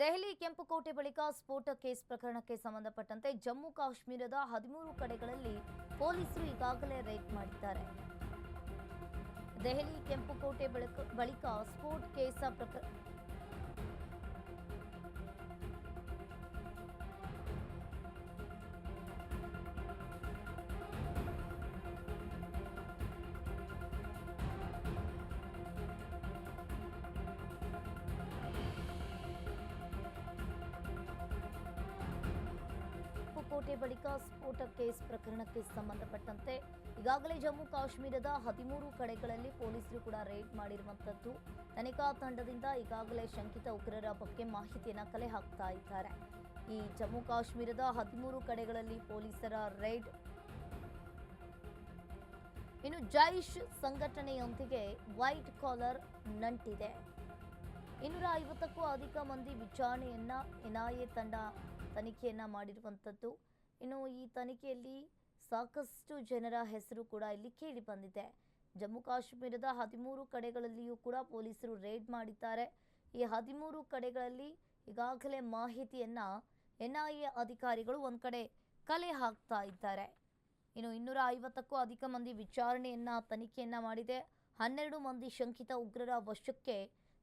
ದೆಹಲಿ ಕೆಂಪುಕೋಟೆ ಬಳಿಕ ಸ್ಫೋಟ ಕೇಸ್ ಪ್ರಕರಣಕ್ಕೆ ಸಂಬಂಧಪಟ್ಟಂತೆ ಜಮ್ಮು ಕಾಶ್ಮೀರದ ಹದಿಮೂರು ಕಡೆಗಳಲ್ಲಿ ಪೊಲೀಸರು ಈಗಾಗಲೇ ರೇಡ್ ಮಾಡಿದ್ದಾರೆ. ದೆಹಲಿ ಕೆಂಪುಕೋಟೆ ಬಳಿಕ ಬಳಿಕ ಸ್ಫೋಟ ಕೇಸ ಪ್ರಕರಣ ಕೋಟೆ ಬಳಿಕ ಸ್ಫೋಟ ಕೇಸ್ ಪ್ರಕರಣಕ್ಕೆ ಸಂಬಂಧಪಟ್ಟಂತೆ ಈಗಾಗಲೇ ಜಮ್ಮು ಕಾಶ್ಮೀರದ ಹದಿಮೂರು ಕಡೆಗಳಲ್ಲಿ ಪೊಲೀಸರು ಕೂಡ ರೇಡ್ ಮಾಡಿರುವಂತದ್ದು. ತನಿಖಾ ತಂಡದಿಂದ ಈಗಾಗಲೇ ಶಂಕಿತ ಉಗ್ರರ ಬಗ್ಗೆ ಮಾಹಿತಿಯನ್ನು ಕಲೆ ಹಾಕ್ತಾ ಇದ್ದಾರೆ. ಈ ಜಮ್ಮು ಕಾಶ್ಮೀರದ ಹದಿಮೂರು ಕಡೆಗಳಲ್ಲಿ ಪೊಲೀಸರ ರೇಡ್. ಇನ್ನು ಜೈಷ್ ಸಂಘಟನೆಯೊಂದಿಗೆ ವೈಟ್ ಕಾಲರ್ ನಂಟಿದೆ. ಇನ್ನೂರ ಐವತ್ತಕ್ಕೂ ಅಧಿಕ ಮಂದಿ ವಿಚಾರಣೆಯನ್ನ ಎನ್ಐಎ ತಂಡ ತನಿಖೆಯನ್ನ ಮಾಡಿರುವಂಥದ್ದು ಇನ್ನು ಈ ತನಿಖೆಯಲ್ಲಿ ಸಾಕಷ್ಟು ಜನರ ಹೆಸರು ಕೂಡ ಇಲ್ಲಿ ಕೇಳಿ ಬಂದಿದೆ. ಜಮ್ಮು ಕಾಶ್ಮೀರದ ಹದಿಮೂರು ಕಡೆಗಳಲ್ಲಿಯೂ ಕೂಡ ಪೊಲೀಸರು ರೇಡ್ ಮಾಡಿದ್ದಾರೆ. ಈ ಹದಿಮೂರು ಕಡೆಗಳಲ್ಲಿ ಈಗಾಗಲೇ ಮಾಹಿತಿಯನ್ನ ಎ ಅಧಿಕಾರಿಗಳು ಒಂದು ಕಡೆ ಕಲೆ ಹಾಕ್ತಾ ಇದ್ದಾರೆ. ಇನ್ನು ಇನ್ನೂರ ಐವತ್ತಕ್ಕೂ ಅಧಿಕ ಮಂದಿ ವಿಚಾರಣೆಯನ್ನ, ತನಿಖೆಯನ್ನ ಮಾಡಿದೆ. ಹನ್ನೆರಡು ಮಂದಿ ಶಂಕಿತ ಉಗ್ರರ ವಶಕ್ಕೆ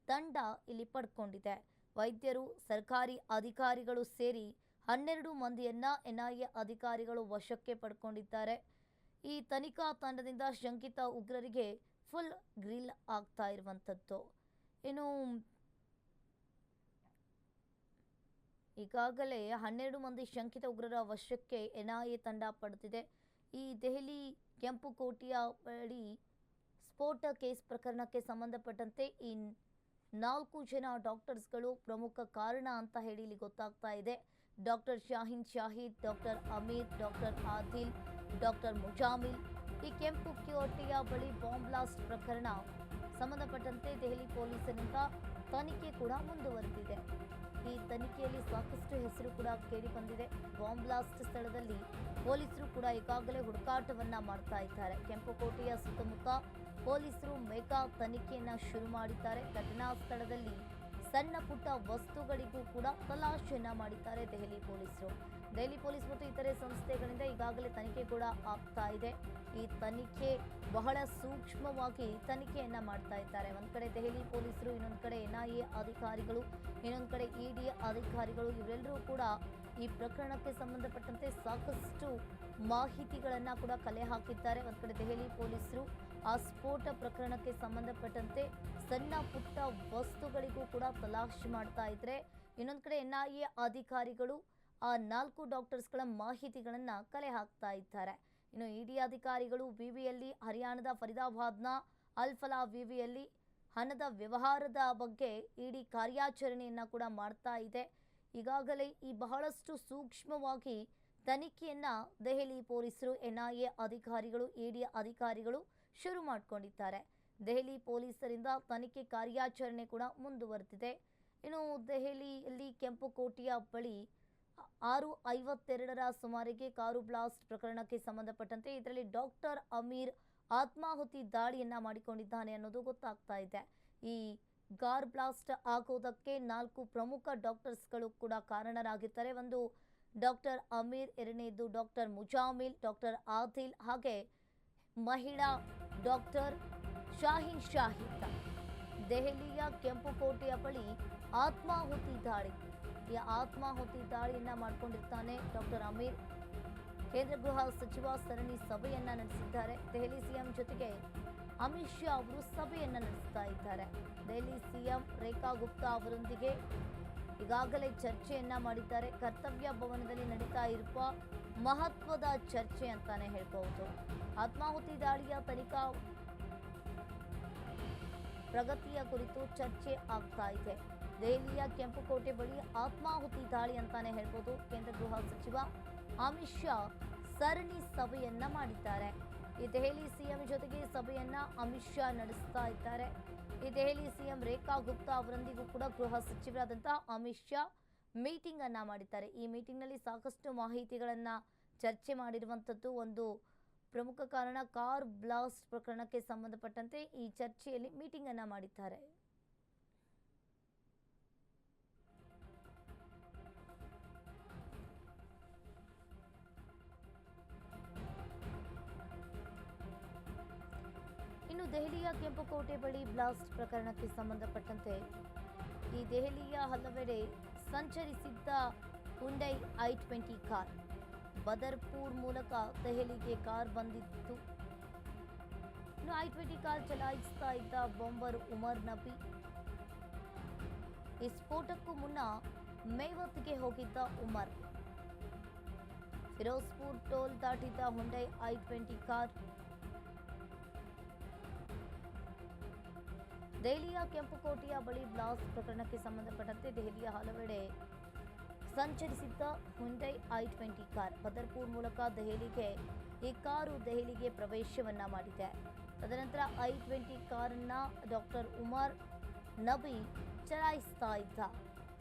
ತಂಡ ಇಲ್ಲಿ ಪಡ್ಕೊಂಡಿದೆ. ವೈದ್ಯರು, ಸರ್ಕಾರಿ ಅಧಿಕಾರಿಗಳು ಸೇರಿ ಹನ್ನೆರಡು ಮಂದಿಯನ್ನ ಎನ್ಐಎ ಅಧಿಕಾರಿಗಳು ವಶಕ್ಕೆ ಪಡ್ಕೊಂಡಿದ್ದಾರೆ. ಈ ತನಿಖಾ ತಂಡದಿಂದ ಶಂಕಿತ ಉಗ್ರರಿಗೆ ಫುಲ್ ಗ್ರಿಲ್ ಆಗ್ತಾ ಇರುವಂಥದ್ದು ಇನ್ನು ಈಗಾಗಲೇ ಹನ್ನೆರಡು ಮಂದಿ ಶಂಕಿತ ಉಗ್ರರ ವಶಕ್ಕೆ ಎನ್ಐಎ ತಂಡ ಪಡೆದಿದೆ. ಈ ದೆಹಲಿ ಕೆಂಪು ಕೋಟೆಯ ಬಳಿ ಸ್ಫೋಟ ಕೇಸ್ ಪ್ರಕರಣಕ್ಕೆ ಸಂಬಂಧಪಟ್ಟಂತೆ ಈ ನಾಲ್ಕು ಜನ ಡಾಕ್ಟರ್ಸ್ಗಳು ಪ್ರಮುಖ ಕಾರಣ ಅಂತ ಹೇಳಿ ಇಲ್ಲಿ ಗೊತ್ತಾಗ್ತಾ ಇದೆ. Doctor Shaheen Shahid doctor Amir doctor Adil doctor Muzammil ಈ ಕೆಂಪು ಕೋಟೆಯ ಬಳಿ ಬಾಂಬ್ ಬ್ಲಾಸ್ಟ್ ಪ್ರಕರಣ ಸಂಬಂಧಪಟ್ಟಂತೆ ದೆಹಲಿ ಪೊಲೀಸರಿಂದ ತನಿಖೆ ಕೂಡ ಮುಂದುವರೆದಿದೆ. ಈ ತನಿಖೆಯಲ್ಲಿ ಸಾಕಷ್ಟು ಹೆಸರು ಕೂಡ ಕೇಳಿ ಬಂದಿದೆ. ಬಾಂಬ್ ಬ್ಲಾಸ್ಟ್ ಸ್ಥಳದಲ್ಲಿ ಪೊಲೀಸರು ಕೂಡ ಈಗಾಗಲೇ ಹುಡುಕಾಟವನ್ನ ಮಾಡ್ತಾ ಇದ್ದಾರೆ. ಕೆಂಪುಕೋಟೆಯ ಸುತ್ತಮುತ್ತ ಪೊಲೀಸರು ಮೆಗಾ ತನಿಖೆಯನ್ನ ಶುರು ಮಾಡಿದ್ದಾರೆ. ಘಟನಾ ಸ್ಥಳದಲ್ಲಿ ಸಣ್ಣ ಪುಟ್ಟ ವಸ್ತುಗಳಿಗೂ ಕೂಡ ತಲಾಶೆಯನ್ನ ಮಾಡಿದ್ದಾರೆ ದೆಹಲಿ ಪೊಲೀಸರು. ದೆಹಲಿ ಪೊಲೀಸ್ ಮತ್ತು ಇತರೆ ಸಂಸ್ಥೆಗಳಿಂದ ಈಗಾಗಲೇ ತನಿಖೆ ಕೂಡ ಆಗ್ತಾ ಇದೆ. ಈ ತನಿಖೆ ಬಹಳ ಸೂಕ್ಷ್ಮವಾಗಿ ತನಿಖೆಯನ್ನ ಮಾಡ್ತಾ ಇದ್ದಾರೆ. ಒಂದ್ ಕಡೆ ದೆಹಲಿ ಪೊಲೀಸರು, ಇನ್ನೊಂದು ಕಡೆ ಎನ್ಐಎ ಅಧಿಕಾರಿಗಳು, ಇನ್ನೊಂದು ಕಡೆ ಇಡಿ ಅಧಿಕಾರಿಗಳು ಇವರೆಲ್ಲರೂ ಕೂಡ ಈ ಪ್ರಕರಣಕ್ಕೆ ಸಂಬಂಧಪಟ್ಟಂತೆ ಸಾಕಷ್ಟು ಮಾಹಿತಿಗಳನ್ನ ಕೂಡ ಕಲೆ ಹಾಕಿದ್ದಾರೆ. ಒಂದ್ ಕಡೆ ದೆಹಲಿ ಪೊಲೀಸರು ಆ ಸ್ಫೋಟ ಪ್ರಕರಣಕ್ಕೆ ಸಂಬಂಧಪಟ್ಟಂತೆ ಸಣ್ಣ ಪುಟ್ಟ ವಸ್ತುಗಳಿಗೂ ಕೂಡ ತಲಾಶ್ ಮಾಡ್ತಾ ಇದ್ರೆ. ಇನ್ನೊಂದು ಕಡೆ ಎನ್ ಐ ಎ ಅಧಿಕಾರಿಗಳು ಆ ನಾಲ್ಕು ಡಾಕ್ಟರ್ಸ್ಗಳ ಮಾಹಿತಿಗಳನ್ನ ಕಲೆ ಹಾಕ್ತಾ ಇದ್ದಾರೆ. ಇನ್ನು ಇಡಿ ಅಧಿಕಾರಿಗಳು ವಿವಿಯಲ್ಲಿ, ಹರಿಯಾಣದ ಫರಿದಾಬಾದ್ನ ಅಲ್ಫಲಾ ವಿವಿಯಲ್ಲಿ ಹಣದ ವ್ಯವಹಾರದ ಬಗ್ಗೆ ಇಡಿ ಕಾರ್ಯಾಚರಣೆಯನ್ನ ಕೂಡ ಮಾಡ್ತಾ ಇದೆ. ಈಗಾಗಲೇ ಈ ಬಹಳಷ್ಟು ಸೂಕ್ಷ್ಮವಾಗಿ ತನಿಖೆಯನ್ನ ದೆಹಲಿ ಪೊಲೀಸರು, ಎನ್ಐಎ ಅಧಿಕಾರಿಗಳು, ಇಡಿ ಅಧಿಕಾರಿಗಳು ಶುರು ಮಾಡಿಕೊಂಡಿದ್ದಾರೆ. ದೆಹಲಿ ಪೊಲೀಸರಿಂದ ತನಿಖೆ ಕಾರ್ಯಾಚರಣೆ ಕೂಡ ಮುಂದುವರೆದಿದೆ. ಇನ್ನು ದೆಹಲಿಯಲ್ಲಿ ಕೆಂಪುಕೋಟೆಯ ಬಳಿ ಆರು ಐವತ್ತೆರಡರ ಸುಮಾರಿಗೆ ಕಾರು ಬ್ಲಾಸ್ಟ್ ಪ್ರಕರಣಕ್ಕೆ ಸಂಬಂಧಪಟ್ಟಂತೆ ಇದರಲ್ಲಿ ಡಾಕ್ಟರ್ ಅಮೀರ್ ಆತ್ಮಾಹುತಿ ದಾಳಿಯನ್ನ ಮಾಡಿಕೊಂಡಿದ್ದಾನೆ ಅನ್ನೋದು ಗೊತ್ತಾಗ್ತಾ ಇದೆ. ಈ ಕಾರ್ ಬ್ಲಾಸ್ಟ್ ಆಗೋದಕ್ಕೆ ನಾಲ್ಕು ಪ್ರಮುಖ ಡಾಕ್ಟರ್ಸ್ಗಳು ಕೂಡ ಕಾರಣರಾಗಿದ್ದಾರೆ. ಒಂದು ಡಾಕ್ಟರ್ ಅಮೀರ್, ಎರಡನೇದು ಡಾಕ್ಟರ್ ಮುಜಾಮಿಲ್, ಡಾಕ್ಟರ್ ಆದಿಲ್ ಹಾಗೆ ಮಹಿಳಾ ಡಾಕ್ಟರ್ ಶಾಹಿನ್ ಶಾಹಿದ್. ದೆಹಲಿಯ ಕೆಂಪುಕೋಟೆಯ ಬಳಿ ಆತ್ಮಾಹುತಿ ದಾಳಿ. ಈ ಆತ್ಮಾಹುತಿ ದಾಳಿಯನ್ನ ಮಾಡಿಕೊಂಡಿರ್ತಾನೆ ಡಾಕ್ಟರ್ ಅಮೀರ್. ಕೇಂದ್ರ ಗೃಹ ಸಚಿವ ಸರಣಿ ಸಭೆಯನ್ನ ನಡೆಸಿದ್ದಾರೆ. ದೆಹಲಿ ಸಿಎಂ ಜೊತೆಗೆ ಅಮಿತ್ ಶಾ ಅವರು ಸಭೆಯನ್ನ ನಡೆಸ್ತಾ ಇದ್ದಾರೆ. ದೆಹಲಿ ಸಿಎಂ ರೇಖಾ ಗುಪ್ತಾ ಅವರೊಂದಿಗೆ ಈಗಾಗಲೇ ಚರ್ಚೆಯನ್ನ ಮಾಡಿದ್ದಾರೆ. ಕರ್ತವ್ಯ ಭವನದಲ್ಲಿ ನಡೀತಾ ಇರುವ ಮಹತ್ವದ ಚರ್ಚೆ ಅಂತಾನೆ ಹೇಳ್ಬಹುದು. ಆತ್ಮಾಹುತಿ ದಾಳಿಯ ತನಿಖಾ ಪ್ರಗತಿಯ ಕುರಿತು ಚರ್ಚೆ ಆಗ್ತಾ ಇದೆ. ದೆಹಲಿಯ ಕೆಂಪುಕೋಟೆ ಬಳಿ ಆತ್ಮಾಹುತಿ ದಾಳಿ ಅಂತಾನೆ ಹೇಳ್ಬೋದು ಕೇಂದ್ರ ಗೃಹ ಸಚಿವ ಅಮಿತ್ ಶಾ ಸರಣಿ ಸಭೆಯನ್ನ ಮಾಡಿದ್ದಾರೆ. ಈ ದೆಹಲಿ ಸಿಎಂ ಜೊತೆಗೆ ಸಭೆಯನ್ನ ಅಮಿತ್ ಶಾ ನಡೆಸ್ತಾ ಇದ್ದಾರೆ. ಈ ದೆಹಲಿ ಸಿಎಂ ರೇಖಾ ಗುಪ್ತಾ ಅವರೊಂದಿಗೂ ಕೂಡ ಗೃಹ ಸಚಿವರಾದಂತಹ ಅಮಿತ್ ಶಾ ಮೀಟಿಂಗ್ ಅನ್ನ ಮಾಡಿದ್ದಾರೆ. ಈ ಮೀಟಿಂಗ್ನಲ್ಲಿ ಸಾಕಷ್ಟು ಮಾಹಿತಿಗಳನ್ನ ಚರ್ಚೆ ಮಾಡಿರುವಂತದ್ದು ಒಂದು ಪ್ರಮುಖ ಕಾರಣ, ಕಾರ್ ಬ್ಲಾಸ್ಟ್ ಪ್ರಕರಣಕ್ಕೆ ಸಂಬಂಧಪಟ್ಟಂತೆ ಈ ಚರ್ಚೆಯಲ್ಲಿ ಮೀಟಿಂಗ್ ಅನ್ನ ಮಾಡಿದ್ದಾರೆ. ದೆಹಲಿಯ ಕೆಂಪುಕೋಟೆ ಬಳಿ ಬ್ಲಾಸ್ಟ್ ಪ್ರಕರಣಕ್ಕೆ ಸಂಬಂಧಪಟ್ಟಂತೆ ಈ ದೆಹಲಿಯ ಹಲವೆಡೆ ಸಂಚರಿಸಿದ್ದ Hyundai I twenty car. Badarpur ಮೂಲಕ ದೆಹಲಿಗೆ ಕಾರ್ ಬಂದಿತ್ತು. ಐ ಟ್ವೆಂಟಿ ಕಾರ್ ಚಲಾಯಿಸ್ತಾ ಇದ್ದ ಬಾಂಬರ್ ಉಮರ್ ನಬಿ. ಈ ಸ್ಫೋಟಕ್ಕೂ ಮುನ್ನ ಮೇವತ್ಗೆ ಹೋಗಿದ್ದ ಉಮರ್. ಫಿರೋಜ್ಪುರ್ ಟೋಲ್ ದಾಟಿದ್ದ ಹುಂಡೈ ಐ ಟ್ವೆಂಟಿ ಕಾರ್ ದೆಹಲಿಯ ಕೆಂಪುಕೋಟೆಯ ಬಳಿ ಬ್ಲಾಸ್ಟ್ ಪ್ರಕರಣಕ್ಕೆ ಸಂಬಂಧಪಟ್ಟಂತೆ ದೆಹಲಿಯ ಹಲವೆಡೆ ಸಂಚರಿಸಿದ್ದ Hyundai I twenty car. Badarpur ಮೂಲಕ ದೆಹಲಿಗೆ ಈ ಕಾರು ದೆಹಲಿಗೆ ಪ್ರವೇಶವನ್ನ ಮಾಡಿದೆ. ತದನಂತರ ಐ ಟ್ವೆಂಟಿ ಕಾರನ್ನ ಡಾಕ್ಟರ್ ಉಮರ್ ನಬಿ ಚಲಾಯಿಸ್ತಾ ಇದ್ದ.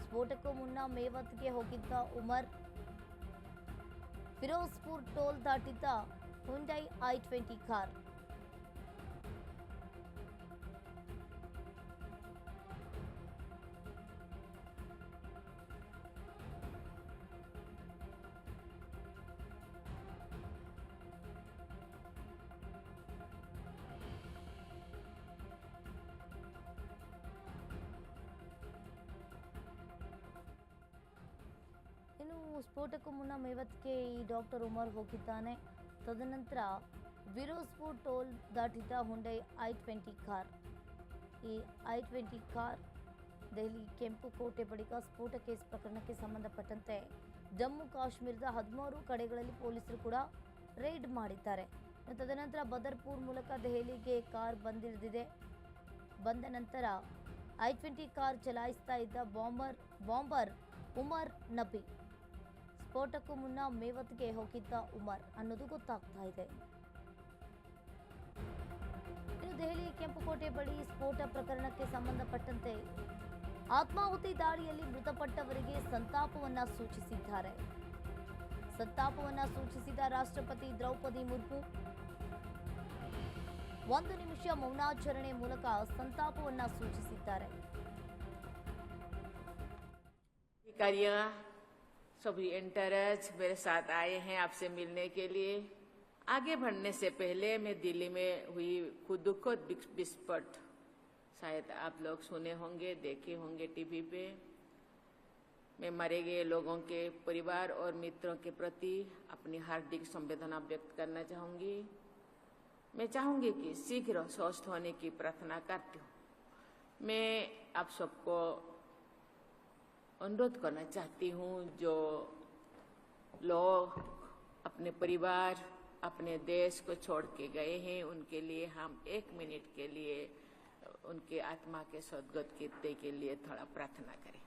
ಸ್ಫೋಟಕ್ಕೂ ಮುನ್ನ ಮೇವತ್ಗೆ ಹೋಗಿದ್ದ ಉಮರ್ ಫಿರೋಜ್ಪುರ್ ಟೋಲ್ ದಾಟಿದ್ದ ಹುಂಡೈ ಐ ಟ್ವೆಂಟಿ ಕಾರ್. ಸ್ಫೋಟಕ್ಕೂ ಮುನ್ನ ಮೇವತ್ಗೆ ಈ ಡಾಕ್ಟರ್ ಉಮರ್ ಹೋಗಿದ್ದಾನೆ. ತದನಂತರ ವಿರೋಸ್ಪುರ್ ಟೋಲ್ ದಾಟಿದ್ದ ಹುಂಡೈ ಐ ಟ್ವೆಂಟಿ ಕಾರ್ ಈ ಐ ಟ್ವೆಂಟಿ ಕಾರ್ ದೆಹಲಿ ಕೆಂಪು ಕೋಟೆ ಬಳಿಕ ಸ್ಫೋಟ ಕೇಸ್ ಪ್ರಕರಣಕ್ಕೆ ಸಂಬಂಧಪಟ್ಟಂತೆ ಜಮ್ಮು ಕಾಶ್ಮೀರದ ಹದಿಮೂರು ಕಡೆಗಳಲ್ಲಿ ಪೊಲೀಸರು ಕೂಡ ರೈಡ್ ಮಾಡಿದ್ದಾರೆ. ತದನಂತರ ಬದರ್ಪುರ್ ಮೂಲಕ ದೆಹಲಿಗೆ ಕಾರ್ ಬಂದಿಳಿದಿದೆ. ಬಂದ ನಂತರ ಐ ಟ್ವೆಂಟಿ ಕಾರ್ ಚಲಾಯಿಸ್ತಾ ಇದ್ದ ಬಾಂಬರ್ ಬಾಂಬರ್ ಉಮರ್ ನಬಿ. ಸ್ಫೋಟಕ್ಕೂ ಮುನ್ನ ಮೇವತ್ಗೆ ಹೋಗಿದ್ದ ಉಮರ್ ಅನ್ನೋದು ಗೊತ್ತಾಗ್ತಾ ಇದೆ. ದೆಹಲಿ ಕೆಂಪುಕೋಟೆ ಬಳಿ ಸ್ಫೋಟ ಪ್ರಕರಣಕ್ಕೆ ಸಂಬಂಧಪಟ್ಟಂತೆ ಆತ್ಮಾಹುತಿ ದಾಳಿಯಲ್ಲಿ ಮೃತಪಟ್ಟವರಿಗೆ ಸಂತಾಪವನ್ನ ಸೂಚಿಸಿದ್ದಾರೆ. ಸಂತಾಪವನ್ನ ಸೂಚಿಸಿದ ರಾಷ್ಟ್ರಪತಿ ದ್ರೌಪದಿ ಮುರ್ಮು ಒಂದು ನಿಮಿಷ ಮೌನಾಚರಣೆ ಮೂಲಕ ಸಂತಾಪವನ್ನ ಸೂಚಿಸಿದ್ದಾರೆ. सभी एंटरज मेरे साथ आए हैं आपसे मिलने के लिए। आगे बढ़ने से पहले मैं दिल्ली में हुई खुद दुखद विस्फोट शायद आप लोग सुने होंगे, देखे होंगे टीवी पे। मैं मरे गए लोगों के परिवार और मित्रों के प्रति अपनी हार्दिक संवेदना व्यक्त करना चाहूँगी। मैं चाहूँगी कि शीघ्र स्वस्थ होने की प्रार्थना करती हूँ। मैं आप सबको अनुरोध करना चाहती हूँ जो लोग अपने परिवार, अपने देश को छोड़ के गए हैं, उनके लिए हम एक मिनट के लिए, उनके आत्मा के सदगत कीर्ति के लिए थोड़ा प्रार्थना करें।